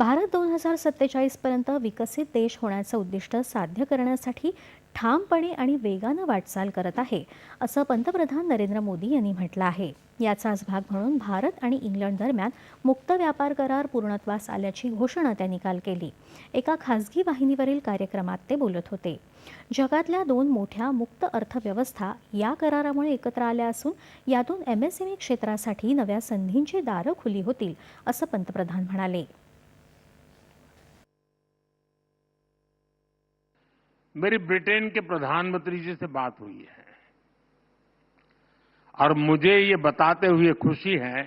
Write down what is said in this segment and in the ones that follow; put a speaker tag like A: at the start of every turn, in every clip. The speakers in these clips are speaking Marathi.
A: भारत दोन हजार सत्तेचाळीसपर्यंत विकसित देश होण्याचं उद्दिष्ट साध्य करण्यासाठी ठामपणे आणि वेगानं वाटचाल करत आहे असं पंतप्रधान नरेंद्र मोदी यांनी म्हटलं आहे. याचाच भाग म्हणून भारत आणि इंग्लंड दरम्यान मुक्त व्यापार करार पूर्णत्वास आल्याची घोषणा त्यांनी काल केली. एका खासगी वाहिनीवरील कार्यक्रमात ते बोलत होते. जगातल्या दोन मोठ्या मुक्त अर्थव्यवस्था या करारामुळे एकत्र आल्या असून यातून एमएसएमई क्षेत्रासाठी नव्या संधींची दारं खुली होतील असं पंतप्रधान म्हणाले.
B: मेरी ब्रिटेन के प्रधानमंत्री जी से बात हुई है। और मुझे ये बताते हुए खुशी है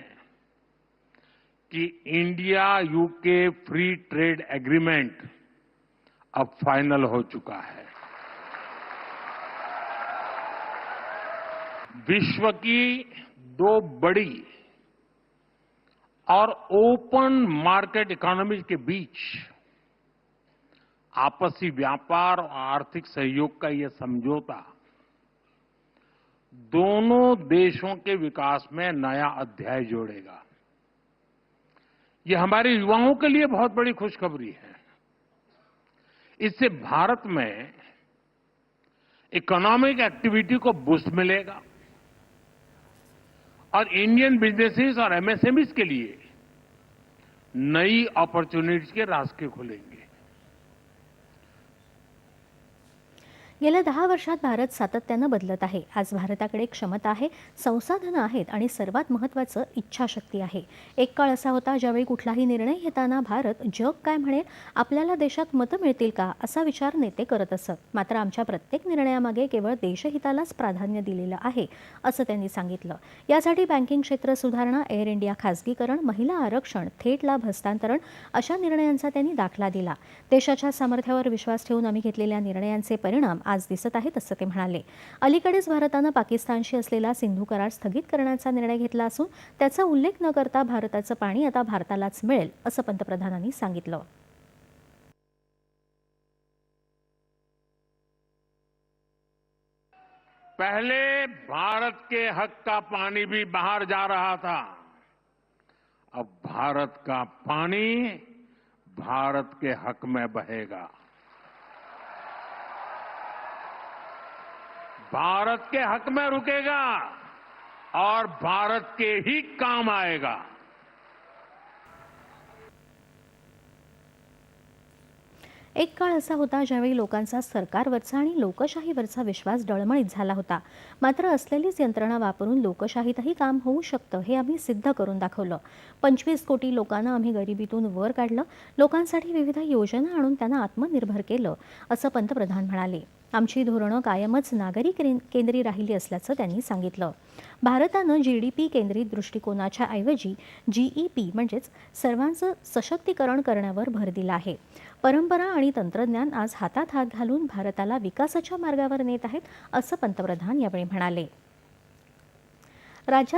B: कि India UK free trade agreement अब फाइनल हो चुका है। विश्व की दो बड़ी और ओपन मार्केट इकोनॉमी के बीच आपसी व्यापार और आर्थिक सहयोग का यह समझौता दोनों देशों के विकास में नया अध्याय जोड़ेगा। यह हमारे युवाओं के लिए बहुत बड़ी खुशखबरी है। इससे भारत में इकोनॉमिक एक्टिविटी को बूस्ट मिलेगा और इंडियन बिजनेसेस और एमएसएमईज के लिए नई अपॉर्चुनिटीज़ के रास्ते खुलेंगे।
A: गेल्या दहा वर्षात भारत सातत्यानं बदलत आहे. आज भारताकडे क्षमता आहे संसाधनं आहेत आणि सर्वात महत्त्वाचं इच्छाशक्ती आहे. एक काळ असा होता ज्यावेळी कुठलाही निर्णय घेताना भारत जग काय म्हणेल आपल्याला देशात मतं मिळतील का असा विचार नेते करत असत. मात्र आमच्या प्रत्येक निर्णयामागे केवळ देशहितालाच प्राधान्य दिलेलं आहे असं त्यांनी सांगितलं. यासाठी बँकिंग क्षेत्र सुधारणा एअर इंडिया खासगीकरण महिला आरक्षण थेट लाभ हस्तांतरण अशा निर्णयांचा त्यांनी दाखला दिला. देशाच्या सामर्थ्यावर विश्वास ठेवून आम्ही घेतलेल्या निर्णयांचे परिणाम आज दिसत आहेत असं ते म्हणाले. अलीकडेच भारतानं पाकिस्तानशी असलेला सिंधू करार स्थगित करण्याचा निर्णय घेतला असून त्याचा उल्लेख न करता भारताचं पाणी आता भारतालाच मिळेल असं पंतप्रधानांनी सांगितलं.
B: पहले भारत के हक का पानी भी बाहर जा रहा था। अब भारत का पानी भारत के हक में बहेगा। भारत के हक में रुकेगा और भारत के ही काम आएगा।
A: एक काळ असा होता ज्यावेळी लोकांचा सरकारवरचा आणि लोकशाहीवरचा विश्वास डळमळीत झाला होता. मात्र असलेलीच यंत्रणा वापरून लोकशाहीतही काम होऊ शकतं हे आम्ही सिद्ध करून दाखवलं. पंचवीस कोटी लोकांना आम्ही गरिबीतून वर काढलं. लोकांसाठी विविध योजना आणून त्यांना आत्मनिर्भर केलं असं पंतप्रधान म्हणाले. आमची धोरणं कायमच नागरी केंद्री राहिली असल्याचं त्यांनी सांगितलं. भारतानं जी डी पी केंद्रित दृष्टिकोनाच्या ऐवजी जीईपी म्हणजेच सर्वांचं सशक्तीकरण करण्यावर भर दिला आहे. परंपरा आणि तंत्रज्ञान आज हातात हात घालून भारताला विकासाच्या मार्गावर नेत आहेत असं पंतप्रधान यावेळी म्हणाले. राज्यात